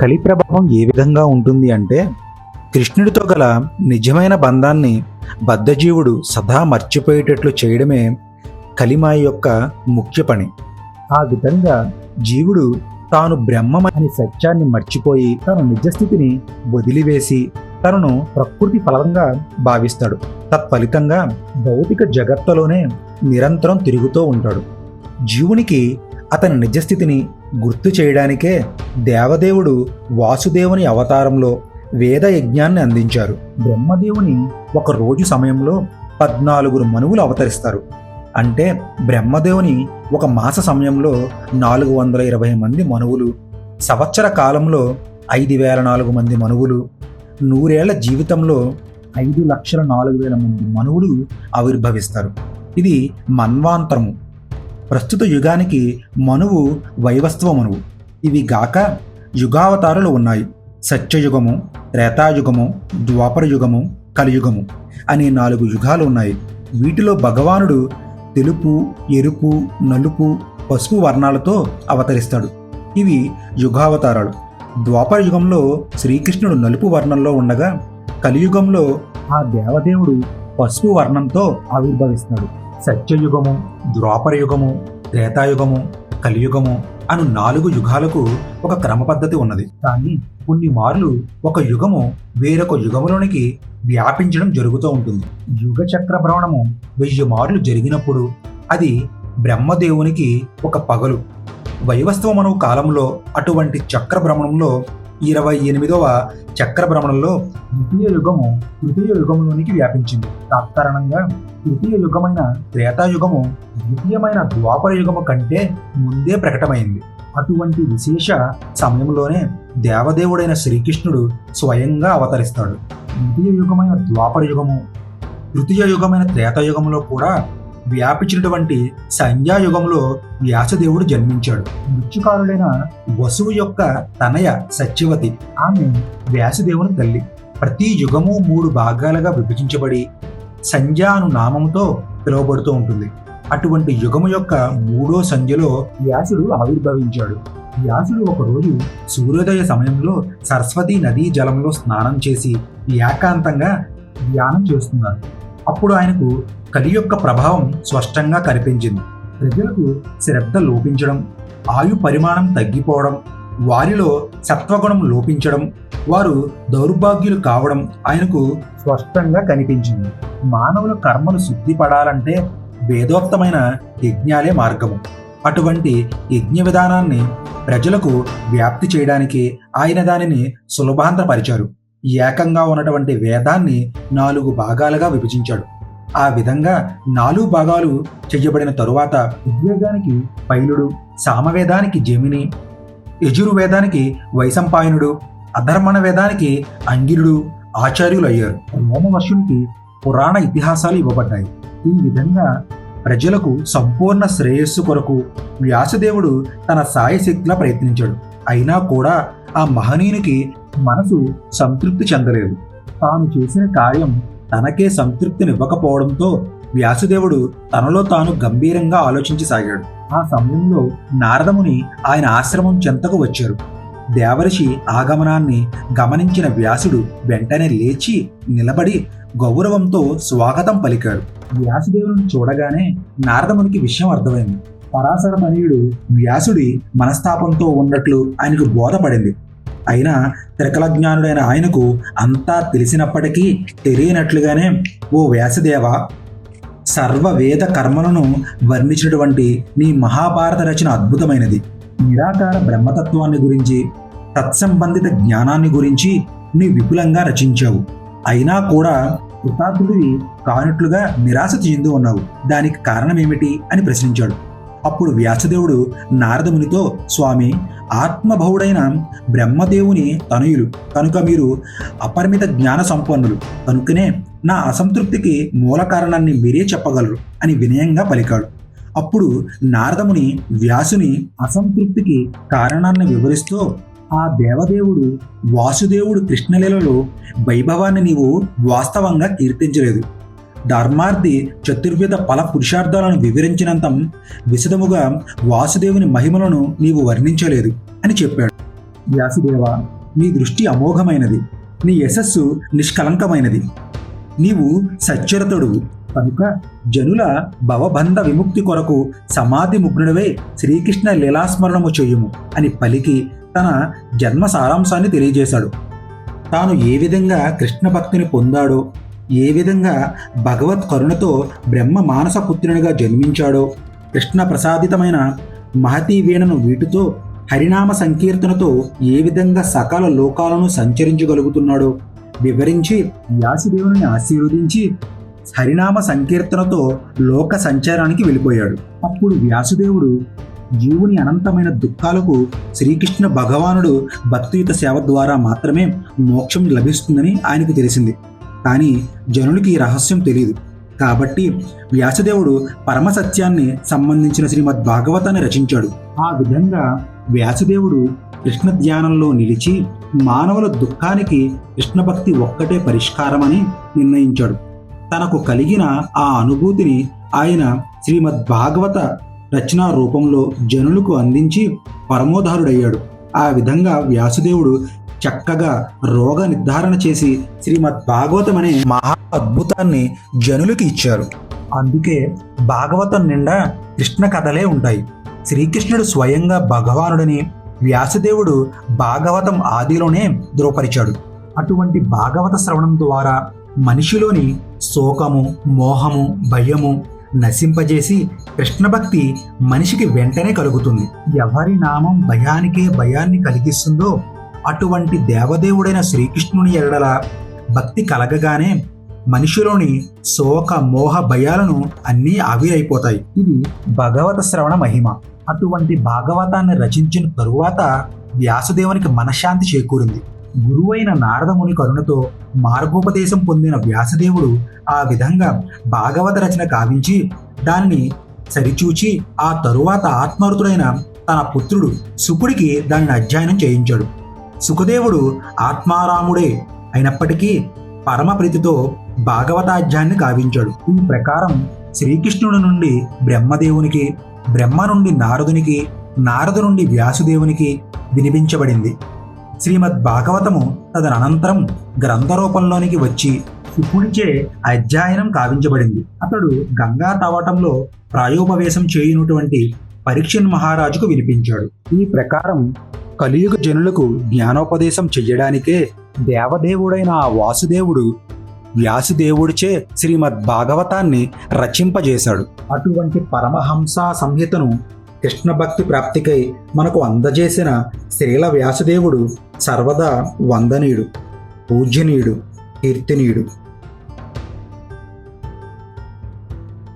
కలి ప్రభావం ఏ విధంగా ఉంటుంది అంటే కృష్ణుడితో గల నిజమైన బంధాన్ని బద్ధజీవుడు సదా మర్చిపోయేటట్లు చేయడమే కలిమాయ యొక్క ముఖ్య పని. ఆ విధంగా జీవుడు తాను బ్రహ్మమని సత్యాన్ని మర్చిపోయి తన నిజస్థితిని వదిలివేసి తనను ప్రకృతి ఫలంగా భావిస్తాడు. తత్ఫలితంగా భౌతిక జగత్తులోనే నిరంతరం తిరుగుతూ ఉంటాడు. జీవునికి అతని నిజస్థితిని గుర్తు చేయడానికే దేవదేవుడు వాసుదేవుని అవతారంలో వేద యజ్ఞాన్ని అందించారు. బ్రహ్మదేవుని ఒక రోజు సమయంలో పద్నాలుగురు మనువులు అవతరిస్తారు. అంటే బ్రహ్మదేవుని ఒక మాస సమయంలో నాలుగు వందల ఇరవై మంది మనువులు సంవత్సర కాలంలో ఐదు వేల నాలుగు మంది మనువులు నూరేళ్ళ జీవితంలో ఐదు లక్షల నాలుగు వేల మంది మనువులు ఆవిర్భవిస్తారు. ఇది మన్వాంతరము. ప్రస్తుత యుగానికి మనువు వైవస్వ మనువు ఇవి గాక యుగావతారాలు ఉన్నాయి. సత్యయుగము త్రేతాయుగము ద్వాపరయుగము కలియుగము అనే నాలుగు యుగాలు ఉన్నాయి. వీటిలో భగవానుడు తెలుపు ఎరుపు నలుపు పసుపు వర్ణాలతో అవతరిస్తాడు. ఇవి యుగావతారాలు. ద్వాపర యుగంలో శ్రీకృష్ణుడు నలుపు వర్ణంలో ఉండగా కలియుగంలో ఆ దేవదేవుడు పసుపు వర్ణంతో ఆవిర్భవిస్తాడు. సత్యయుగము ద్వాపర యుగము త్రేతాయుగము కలియుగము అను నాలుగు యుగాలకు ఒక క్రమ పద్ధతి ఉన్నది. కానీ కొన్ని మార్లు ఒక యుగము వేరొక యుగములోనికి వ్యాపించడం జరుగుతూ ఉంటుంది. యుగ చక్ర భ్రమణము వెయ్యి మార్లు జరిగినప్పుడు అది బ్రహ్మదేవునికి ఒక పగలు. వైవస్వమను కాలంలో అటువంటి చక్ర భ్రమణంలో ఇరవై ఎనిమిదవ చక్రభ్రమణంలో ద్వితీయ యుగము తృతీయ యుగంలోనికి వ్యాపించింది. తత్కారణంగా తృతీయ యుగమైన త్రేతాయుగము ద్వితీయమైన ద్వాపర యుగము కంటే ముందే ప్రకటమైంది. అటువంటి విశేష సమయంలోనే దేవదేవుడైన శ్రీకృష్ణుడు స్వయంగా అవతరిస్తాడు. ద్వితీయ యుగమైన ద్వాపర యుగము తృతీయ యుగమైన త్రేతాయుగంలో కూడా వ్యాపించినటువంటి సంధ్యాయుగంలో వ్యాసదేవుడు జన్మించాడు. మృత్యుకారుడైన వసువు యొక్క తనయ సత్యవతి. ఆమె వ్యాసదేవుని తల్లి. ప్రతి యుగము మూడు భాగాలుగా విభజించబడి సంధ్య అను నామంతో పిలువబడుతూ ఉంటుంది. అటువంటి యుగము యొక్క మూడో సంధ్యలో వ్యాసుడు ఆవిర్భవించాడు. వ్యాసుడు ఒకరోజు సూర్యోదయ సమయంలో సరస్వతి నదీ జలంలో స్నానం చేసి ఏకాంతంగా ధ్యానం చేస్తున్నారు అప్పుడు ఆయనకు కలి యొక్క ప్రభావం స్పష్టంగా కనిపించింది. ప్రజలకు శ్రద్ధ లోపించడం ఆయు పరిమాణం తగ్గిపోవడం వారిలో సత్వగుణం లోపించడం వారు దౌర్భాగ్యులు కావడం ఆయనకు స్పష్టంగా కనిపించింది. మానవుల కర్మలు శుద్ధిపడాలంటే వేదోక్తమైన యజ్ఞాలే మార్గము. అటువంటి యజ్ఞ విధానాన్ని ప్రజలకు వ్యాప్తి చేయడానికి ఆయన దానిని సులభాంతరపరిచారు. ఏకంగా ఉన్నటువంటి వేదాన్ని నాలుగు భాగాలుగా విభజించాడు. ఆ విధంగా నాలుగు భాగాలు చెయ్యబడిన తరువాత ఉద్వేగానికి పైలుడు సామవేదానికి జమిని యజుర్వేదానికి వైశంపాయనుడు అధర్మణ వేదానికి అంగిరుడు ఆచార్యులు అయ్యారు రోమవర్షునికి పురాణ ఇతిహాసాలు ఇవ్వబడ్డాయి. ఈ విధంగా ప్రజలకు సంపూర్ణ శ్రేయస్సు కొరకు వ్యాసదేవుడు తన సాయశక్తిలా ప్రయత్నించాడు. అయినా కూడా ఆ మహనీయునికి మనసు సంతృప్తి చెందలేదు. తాను చేసిన కార్యం తనకే సంతృప్తినివ్వకపోవడంతో వ్యాసుదేవుడు తనలో తాను గంభీరంగా ఆలోచించసాగాడు. ఆ సమయంలో నారదముని ఆయన ఆశ్రమం చెంతకు వచ్చారు. దేవర్షి ఆగమనాన్ని గమనించిన వ్యాసుడు వెంటనే లేచి నిలబడి గౌరవంతో స్వాగతం పలికాడు. వ్యాసుదేవుని చూడగానే నారదమునికి విషయం అర్థమైంది. పరాశర మనీయుడు వ్యాసుడి మనస్తాపంతో ఉన్నట్లు ఆయనకు బోధపడింది. అయినా త్రికలజ్ఞానుడైన ఆయనకు అంతా తెలిసినప్పటికీ తెలియనట్లుగానే ఓ వ్యాసదేవ సర్వవేద కర్మలను వర్ణించినటువంటి నీ మహాభారత రచన అద్భుతమైనది. నిరాకార బ్రహ్మతత్వాన్ని గురించి తత్సంబంధిత జ్ఞానాన్ని గురించి నీ విపులంగా రచించావు. అయినా కూడా కృతార్థుడివి కానట్లుగా నిరాశ చెందు ఉన్నావు. దానికి కారణమేమిటి? అని ప్రశ్నించాడు. అప్పుడు వ్యాసదేవుడు నారదమునితో స్వామి ఆత్మభవుడైన బ్రహ్మదేవుని తనయులు. కనుక మీరు అపరిమిత జ్ఞాన సంపన్నులు కనుకనే నా అసంతృప్తికి మూల కారణాన్ని మీరే చెప్పగలరు అని వినయంగా పలికాడు. అప్పుడు నారదముని వ్యాసుని అసంతృప్తికి కారణాన్ని వివరిస్తూ ఆ దేవదేవుడు వాసుదేవుడు కృష్ణలీలలో వైభవాన్ని నీవు వాస్తవంగా కీర్తించలేదు. ధర్మార్థి చతుర్విధ ఫల పురుషార్థాలను వివరించినంత విశదముగా వాసుదేవుని మహిమలను నీవు వర్ణించలేదు అని చెప్పాడు. వ్యాసుదేవ నీ దృష్టి అమోఘమైనది. నీ యశస్సు నిష్కలంకమైనది నీవు సచ్చరతుడు. కనుక జనుల భవబంధ విముక్తి కొరకు సమాధి ముగ్నుడవే శ్రీకృష్ణ లీలాస్మరణము చేయుము అని పలికి తన జన్మ సారాంశాన్ని తెలియజేశాడు. తాను ఏ విధంగా కృష్ణ భక్తిని పొందాడో ఏ విధంగా భగవత్ కరుణతో బ్రహ్మ మానస పుత్రునిగా జన్మించాడో కృష్ణ ప్రసాదితమైన మహతీ వీణను వీటితో హరినామ సంకీర్తనతో ఏ విధంగా సకల లోకాలను సంచరించగలుగుతున్నాడో వివరించి వ్యాసుదేవుని ఆశీర్వదించి హరినామ సంకీర్తనతో లోక సంచారానికి వెళ్ళిపోయాడు. అప్పుడు వ్యాసుదేవుడు జీవుని అనంతమైన దుఃఖాలకు శ్రీకృష్ణ భగవానుడు భక్తియుత సేవ ద్వారా మాత్రమే మోక్షం లభిస్తుందని ఆయనకు తెలిసింది. కానీ జనులకి ఈ రహస్యం తెలియదు కాబట్టి వ్యాసదేవుడు పరమ సత్యాన్ని సంబంధించిన శ్రీమద్ భాగవతాన్ని రచించాడు. ఆ విధంగా వ్యాసదేవుడు కృష్ణ ధ్యానంలో నిలిచి మానవుల దుఃఖానికి కృష్ణ భక్తి ఒక్కటే పరిష్కారమని నిర్ణయించాడు. తనకు కలిగిన ఆ అనుభూతిని ఆయన శ్రీమద్ భాగవత రచనా రూపంలో జనులకు అందించి పరమోధారుడయ్యాడు ఆ విధంగా వ్యాసుదేవుడు చక్కగా రోగ నిర్ధారణ చేసి శ్రీమద్ భాగవతం అనే మహా అద్భుతాన్ని జనులకి ఇచ్చారు. అందుకే భాగవతం నిండా కృష్ణ కథలే ఉంటాయి. శ్రీకృష్ణుడు స్వయంగా భగవానుడని వ్యాసదేవుడు భాగవతం ఆదిలోనే ధృవపరిచాడు. అటువంటి భాగవత శ్రవణం ద్వారా మనిషిలోని శోకము మోహము భయము నశింపజేసి కృష్ణ భక్తి మనిషికి వెంటనే కలుగుతుంది. ఎవరి నామం భయానికే భయాన్ని కలిగిస్తుందో అటువంటి దేవదేవుడైన శ్రీకృష్ణుని ఎడల భక్తి కలగగానే మనిషిలోని శోక మోహ భయాలను అన్నీ ఆవిరైపోతాయి. ఇది భగవత శ్రవణ మహిమ. అటువంటి భాగవతాన్ని రచించిన తరువాత వ్యాసదేవునికి మనశ్శాంతి చేకూరింది. గురువైన నారదముని కరుణతో మార్గోపదేశం పొందిన వ్యాసదేవుడు ఆ విధంగా భాగవత రచన కావించి దానిని సరిచూచి ఆ తరువాత ఆత్మరుతుడైన తన పుత్రుడు శుకుడికి దాన్ని అధ్యయనం చేయించాడు. సుఖదేవుడు ఆత్మారాముడే అయినప్పటికీ పరమప్రీతితో భాగవతాధ్యాన్ని గావించాడు. ఈ ప్రకారం శ్రీకృష్ణుడి నుండి బ్రహ్మదేవునికి బ్రహ్మ నుండి నారదునికి నారదు నుండి వ్యాసుదేవునికి వినిపించబడింది. శ్రీమద్ భాగవతము తదనంతరం గ్రంథ రూపంలోనికి వచ్చి శుకుడిచే అధ్యయనం కావించబడింది అతడు గంగా తవటంలో ప్రాయోపవేశం చేయునటువంటి పరీక్షన్ మహారాజుకు వినిపించాడు. ఈ ప్రకారం కలియుగ జనులకు జ్ఞానోపదేశం చెయ్యడానికే దేవదేవుడైన ఆ వాసుదేవుడు వ్యాసుదేవుడిచే శ్రీమద్ భాగవతాన్ని రచింపజేశాడు. అటువంటి పరమహంస సంహితను కృష్ణ భక్తి ప్రాప్తికై మనకు అందజేసిన శ్రీల వ్యాసుదేవుడు సర్వదా వందనీయుడు పూజ్యనీయుడు కీర్తినీయుడు.